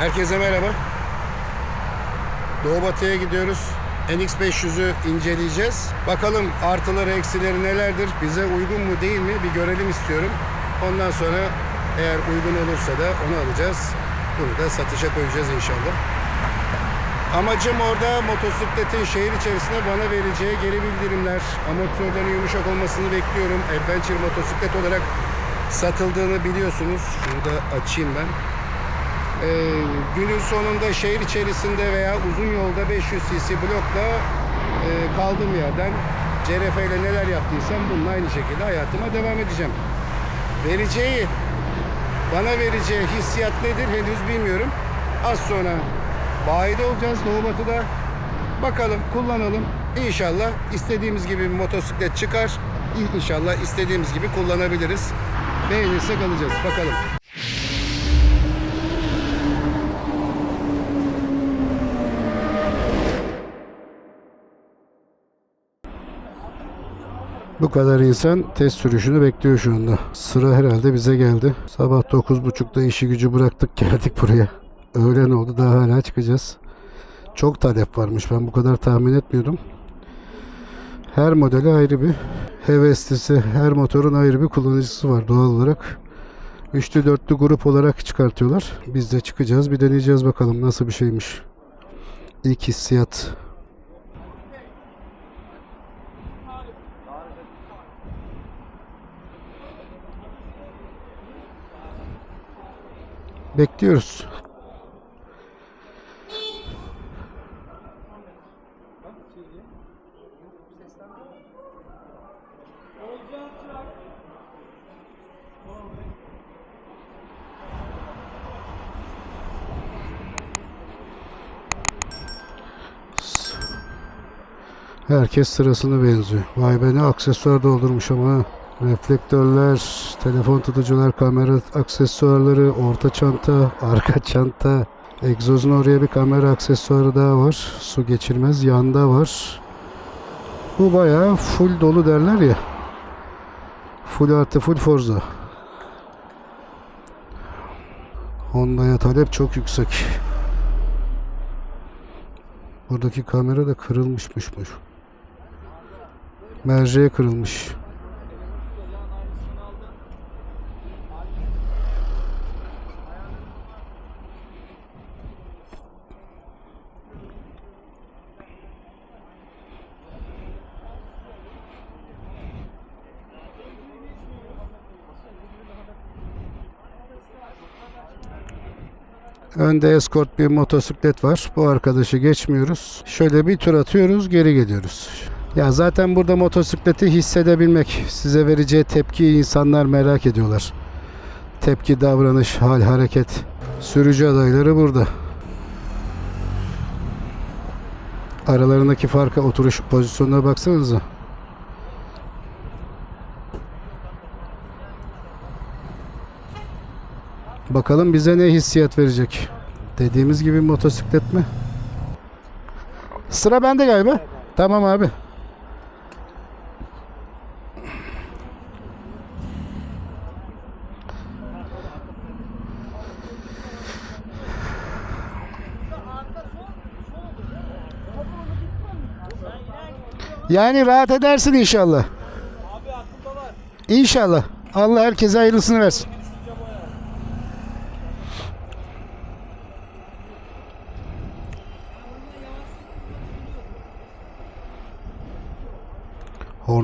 Herkese merhaba. Doğu Batı'ya gidiyoruz. NX500'ü inceleyeceğiz. Bakalım artıları eksileri nelerdir? Bize uygun mu değil mi? Bir görelim istiyorum. Ondan sonra eğer uygun olursa da onu alacağız. Bunu da satışa koyacağız inşallah. Amacım orada motosikletin şehir içerisinde bana vereceği geri bildirimler, amortisörlerin yumuşak olmasını bekliyorum. Adventure motosiklet olarak satıldığını biliyorsunuz. Şunu da açayım ben. Ee, günün sonunda şehir içerisinde veya uzun yolda 500 cc blokla e, kaldığım yerden CRF ile neler yaptıysam bununla aynı şekilde hayatıma devam edeceğim. Vereceği, bana vereceği hissiyat nedir henüz bilmiyorum. Az sonra bayide olacağız Doğu Batı'da. Bakalım, kullanalım. İnşallah istediğimiz gibi bir motosiklet çıkar. İnşallah istediğimiz gibi kullanabiliriz. Beğenirsek alacağız. Bakalım. Bu kadar insan test sürüşünü bekliyor şu anda. Sıra herhalde bize geldi. Sabah 9.30'da işi gücü bıraktık geldik buraya. Öğlen oldu daha hala çıkacağız. Çok talep varmış ben bu kadar tahmin etmiyordum. Her modeli ayrı bir heveslisi, her motorun ayrı bir kullanıcısı var doğal olarak. Üçlü dörtlü grup olarak çıkartıyorlar. Biz de çıkacağız bir deneyeceğiz bakalım nasıl bir şeymiş. İlk hissiyat. Bekliyoruz. Herkes sırasını benziyor. Vay be ne aksesuar doldurmuş ama. Reflektörler, telefon tutucular, kamera aksesuarları, orta çanta, arka çanta. Egzozun oraya bir kamera aksesuarı daha var. Su geçirmez yanda var. Bu bayağı full dolu derler ya. Full artı full Forza. Honda'ya talep çok yüksek. Buradaki kamera da kırılmışmış bu. Merceğe kırılmış. Önde Escort bir motosiklet var. Bu arkadaşı geçmiyoruz. Şöyle bir tur atıyoruz, geri geliyoruz. Ya zaten burada motosikleti hissedebilmek, size vereceği tepkiyi insanlar merak ediyorlar. Tepki, davranış, hal, hareket. Sürücü adayları burada. Aralarındaki farka, oturuş pozisyonuna baksanıza. Bakalım bize ne hissiyat verecek. Dediğimiz gibi motosiklet mi? Sıra bende galiba. Tamam abi. Yani rahat edersin inşallah. İnşallah. Allah herkese hayırlısını versin.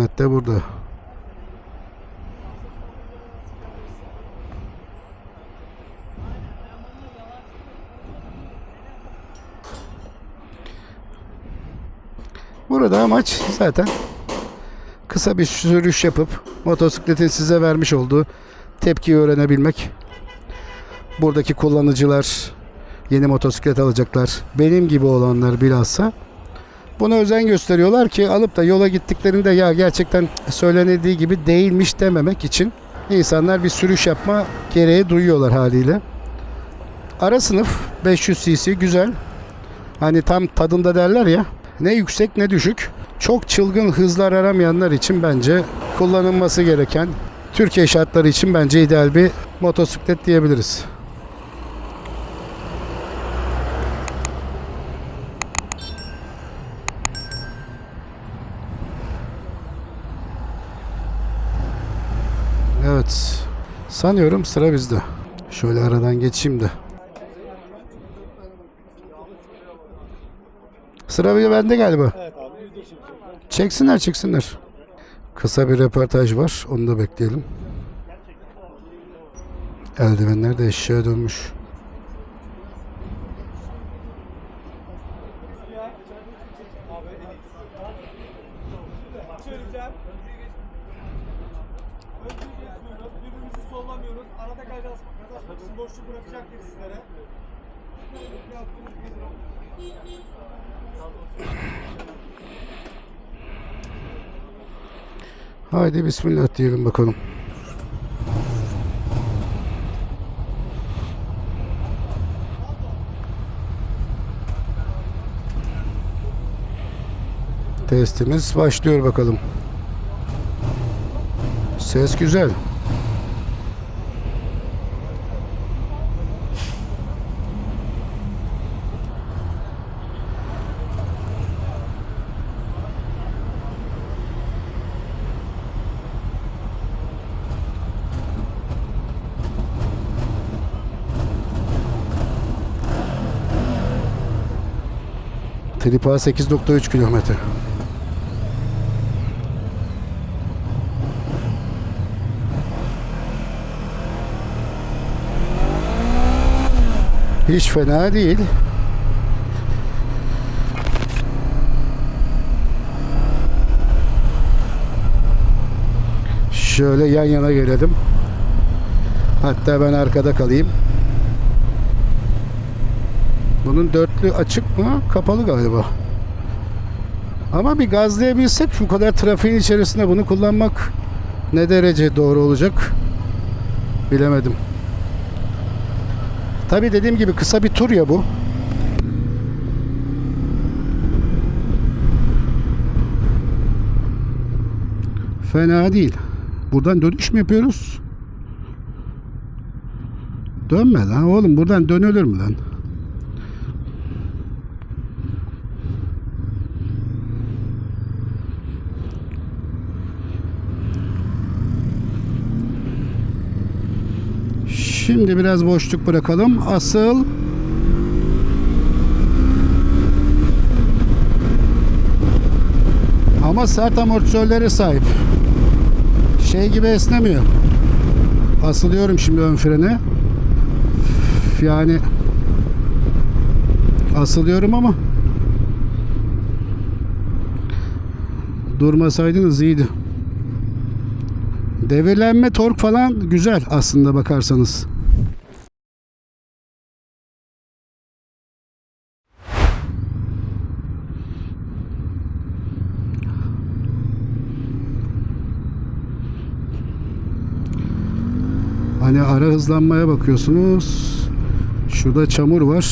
Hornet de burada. Burada amaç zaten kısa bir sürüş yapıp motosikletin size vermiş olduğu tepkiyi öğrenebilmek. Buradaki kullanıcılar yeni motosiklet alacaklar. Benim gibi olanlar bilhassa Buna özen gösteriyorlar ki alıp da yola gittiklerinde ya gerçekten söylenildiği gibi değilmiş dememek için insanlar bir sürüş yapma gereği duyuyorlar haliyle. Ara sınıf 500 cc güzel. Hani tam tadında derler ya. Ne yüksek ne düşük. Çok çılgın hızlar aramayanlar için bence kullanılması gereken Türkiye şartları için bence ideal bir motosiklet diyebiliriz. Sanıyorum sıra bizde. Şöyle aradan geçeyim de. Sıra bir bende galiba. Çeksinler çeksinler. Kısa bir röportaj var. Onu da bekleyelim. Eldivenler de eşeğe dönmüş. İçin boşluk bırakacaktık sizlere. Haydi bismillah diyelim bakalım. Testimiz başlıyor bakalım. Ses güzel. Tripa 8.3 kilometre. Hiç fena değil. Şöyle yan yana gelelim. Hatta ben arkada kalayım. Bunun dörtlü açık mı? Kapalı galiba. Ama bir gazlayabilsek bu kadar trafiğin içerisinde bunu kullanmak ne derece doğru olacak bilemedim. Tabi dediğim gibi kısa bir tur ya bu. Fena değil. Buradan dönüş mü yapıyoruz? Dönme lan oğlum buradan dönülür mü lan? Şimdi biraz boşluk bırakalım. Asıl ama sert amortisörlere sahip. Şey gibi esnemiyor. Asılıyorum şimdi ön frene. Yani asılıyorum ama durmasaydınız iyiydi. Devirlenme tork falan güzel aslında bakarsanız. Hani ara hızlanmaya bakıyorsunuz. Şurada çamur var.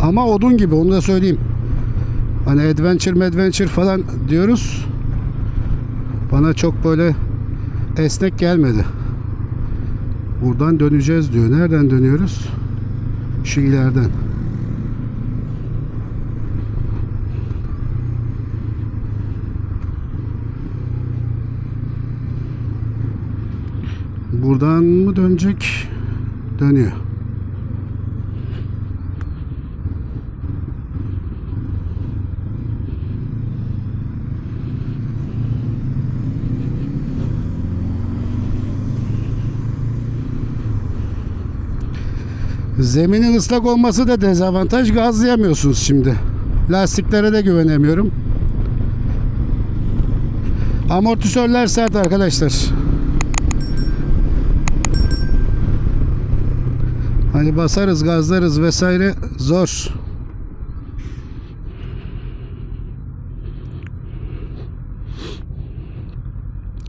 Ama odun gibi onu da söyleyeyim. Hani adventure adventure falan diyoruz. Bana çok böyle esnek gelmedi. Buradan döneceğiz diyor. Nereden dönüyoruz? Şu ileriden. Buradan mı dönecek? Dönüyor. Zeminin ıslak olması da dezavantaj. Gazlayamıyorsunuz şimdi. Lastiklere de güvenemiyorum. Amortisörler sert arkadaşlar. Hani basarız, gazlarız vesaire zor.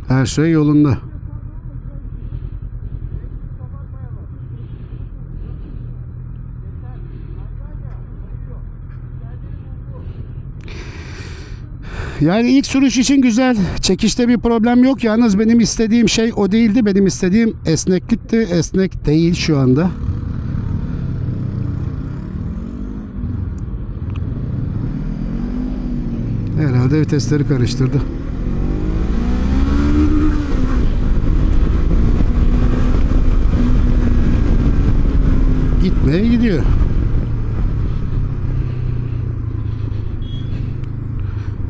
Her şey yolunda. Yani ilk sürüş için güzel. Çekişte bir problem yok. Yalnız benim istediğim şey o değildi. Benim istediğim esneklikti. Esnek değil şu anda. herhalde vitesleri karıştırdı. Gitmeye gidiyor.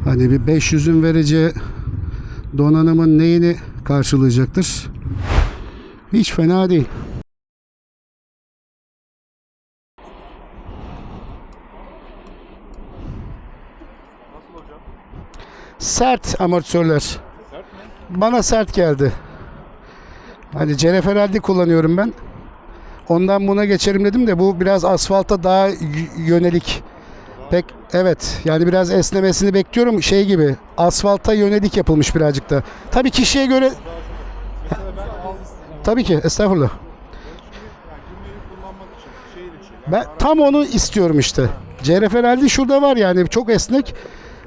Hani bir 500'ün vereceği donanımın neyini karşılayacaktır? Hiç fena değil. Sert amortisörler. Sert? Bana sert geldi. Hani Cereferaldi kullanıyorum ben. Ondan buna geçerim dedim de bu biraz asfalta daha yönelik. Pek evet yani biraz esnemesini bekliyorum şey gibi asfalta yönelik yapılmış birazcık da. Tabii kişiye göre tabii ki estağfurullah. Ben tam onu istiyorum işte. Cereferaldi şurada var yani çok esnek.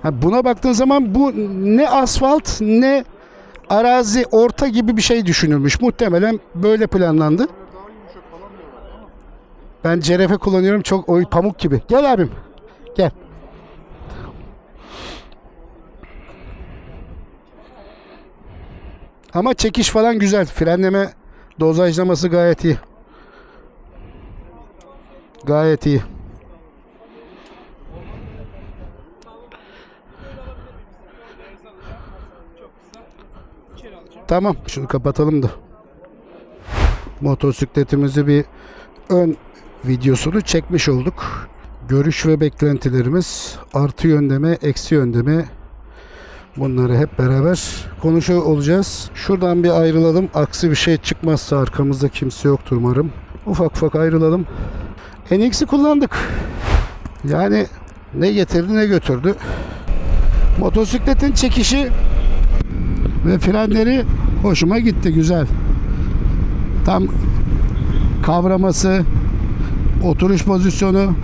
Buna baktığın zaman bu ne asfalt ne arazi orta gibi bir şey düşünülmüş. Muhtemelen böyle planlandı. Ben cerefe kullanıyorum çok oy pamuk gibi. Gel abim. Gel. Ama çekiş falan güzel. Frenleme dozajlaması gayet iyi. Gayet iyi. Tamam şunu kapatalım da. Motosikletimizi bir ön videosunu çekmiş olduk. Görüş ve beklentilerimiz artı yönde mi, eksi yönde mi? Bunları hep beraber konuşuyor olacağız. Şuradan bir ayrılalım. Aksi bir şey çıkmazsa arkamızda kimse yoktur umarım. Ufak ufak ayrılalım. NX'i kullandık. Yani ne getirdi ne götürdü. Motosikletin çekişi ve frenleri hoşuma gitti. Güzel. Tam kavraması, oturuş pozisyonu,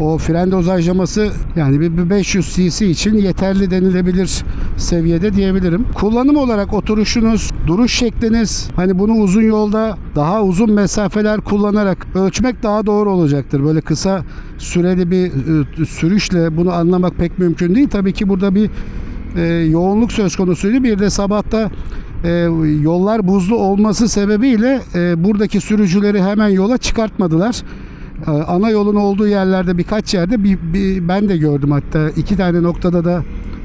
o fren dozajlaması yani bir bir 500 cc için yeterli denilebilir seviyede diyebilirim. Kullanım olarak oturuşunuz, duruş şekliniz hani bunu uzun yolda daha uzun mesafeler kullanarak ölçmek daha doğru olacaktır. Böyle kısa süreli bir e, sürüşle bunu anlamak pek mümkün değil. Tabii ki burada bir e, yoğunluk söz konusuydu. Bir de sabahta e, yollar buzlu olması sebebiyle e, buradaki sürücüleri hemen yola çıkartmadılar. E, ana yolun olduğu yerlerde birkaç yerde bir, bir- ben de gördüm hatta iki tane noktada da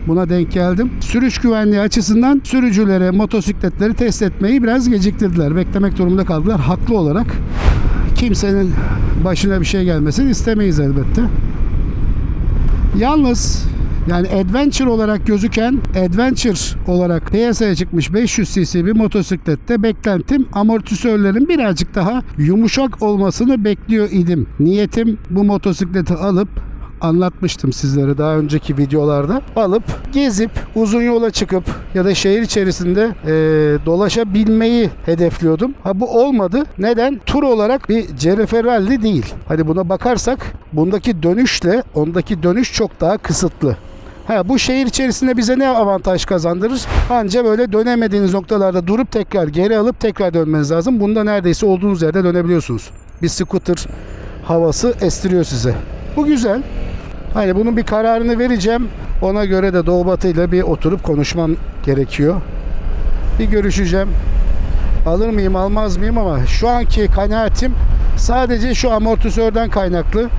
buna denk geldim. Sürüş güvenliği açısından sürücülere motosikletleri test etmeyi biraz geciktirdiler. Beklemek durumunda kaldılar haklı olarak. Kimsenin başına bir şey gelmesin istemeyiz elbette. Yalnız yani adventure olarak gözüken adventure olarak piyasaya çıkmış 500 cc bir motosiklette beklentim amortisörlerin birazcık daha yumuşak olmasını bekliyor idim. Niyetim bu motosikleti alıp anlatmıştım sizlere daha önceki videolarda. Alıp gezip uzun yola çıkıp ya da şehir içerisinde e, dolaşabilmeyi hedefliyordum. Ha bu olmadı. Neden? Tur olarak bir Cereferralli değil. Hadi buna bakarsak bundaki dönüşle ondaki dönüş çok daha kısıtlı. Ha, bu şehir içerisinde bize ne avantaj kazandırır? Anca böyle dönemediğiniz noktalarda durup tekrar geri alıp tekrar dönmeniz lazım. Bunda neredeyse olduğunuz yerde dönebiliyorsunuz. Bir scooter havası estiriyor size. Bu güzel. Hani bunun bir kararını vereceğim. Ona göre de Doğu Batı ile bir oturup konuşmam gerekiyor. Bir görüşeceğim. Alır mıyım almaz mıyım ama şu anki kanaatim sadece şu amortisörden kaynaklı.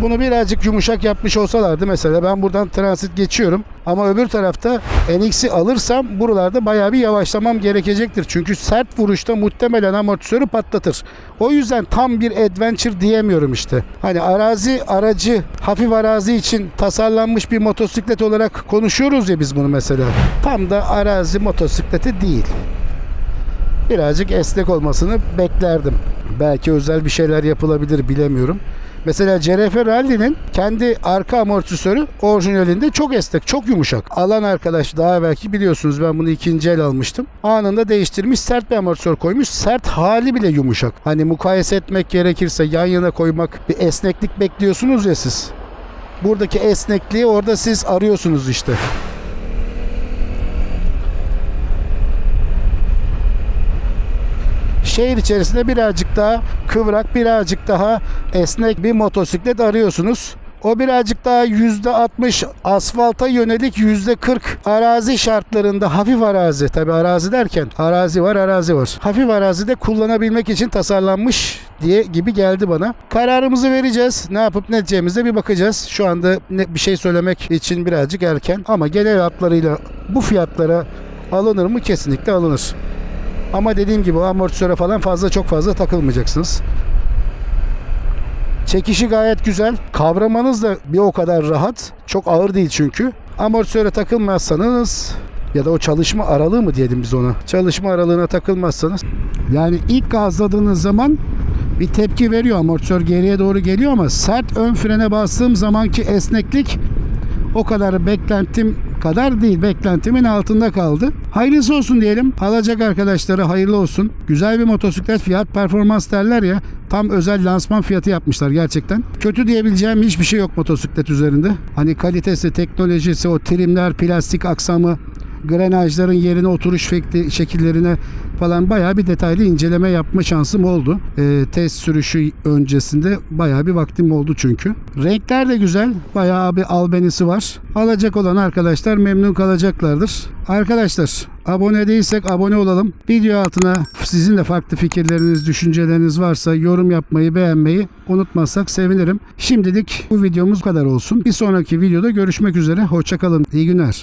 Bunu birazcık yumuşak yapmış olsalardı mesela ben buradan transit geçiyorum ama öbür tarafta NX'i alırsam buralarda bayağı bir yavaşlamam gerekecektir. Çünkü sert vuruşta muhtemelen amortisörü patlatır. O yüzden tam bir adventure diyemiyorum işte. Hani arazi aracı hafif arazi için tasarlanmış bir motosiklet olarak konuşuyoruz ya biz bunu mesela. Tam da arazi motosikleti değil birazcık esnek olmasını beklerdim. Belki özel bir şeyler yapılabilir bilemiyorum. Mesela CRF Rally'nin kendi arka amortisörü orijinalinde çok esnek, çok yumuşak. Alan arkadaş daha belki biliyorsunuz ben bunu ikinci el almıştım. Anında değiştirmiş sert bir amortisör koymuş. Sert hali bile yumuşak. Hani mukayese etmek gerekirse yan yana koymak bir esneklik bekliyorsunuz ya siz. Buradaki esnekliği orada siz arıyorsunuz işte. Şehir içerisinde birazcık daha kıvrak, birazcık daha esnek bir motosiklet arıyorsunuz. O birazcık daha %60 asfalta yönelik %40 arazi şartlarında hafif arazi. Tabi arazi derken arazi var arazi var. Hafif arazide kullanabilmek için tasarlanmış diye gibi geldi bana. Kararımızı vereceğiz. Ne yapıp ne edeceğimize bir bakacağız. Şu anda ne, bir şey söylemek için birazcık erken. Ama genel hatlarıyla bu fiyatlara alınır mı? Kesinlikle alınır. Ama dediğim gibi amortisöre falan fazla çok fazla takılmayacaksınız. Çekişi gayet güzel. Kavramanız da bir o kadar rahat. Çok ağır değil çünkü. Amortisöre takılmazsanız ya da o çalışma aralığı mı diyelim biz ona. Çalışma aralığına takılmazsanız yani ilk gazladığınız zaman bir tepki veriyor. Amortisör geriye doğru geliyor ama sert ön frene bastığım zamanki esneklik o kadar beklentim kadar değil. Beklentimin altında kaldı. Hayırlısı olsun diyelim. Alacak arkadaşlara hayırlı olsun. Güzel bir motosiklet fiyat performans derler ya. Tam özel lansman fiyatı yapmışlar gerçekten. Kötü diyebileceğim hiçbir şey yok motosiklet üzerinde. Hani kalitesi, teknolojisi, o trimler, plastik aksamı, grenajların yerine oturuş şekillerine falan bayağı bir detaylı inceleme yapma şansım oldu. Ee, test sürüşü öncesinde bayağı bir vaktim oldu çünkü. Renkler de güzel. Bayağı bir albenisi var. Alacak olan arkadaşlar memnun kalacaklardır. Arkadaşlar abone değilsek abone olalım. Video altına sizin de farklı fikirleriniz, düşünceleriniz varsa yorum yapmayı, beğenmeyi unutmazsak sevinirim. Şimdilik bu videomuz kadar olsun. Bir sonraki videoda görüşmek üzere. Hoşçakalın. İyi günler.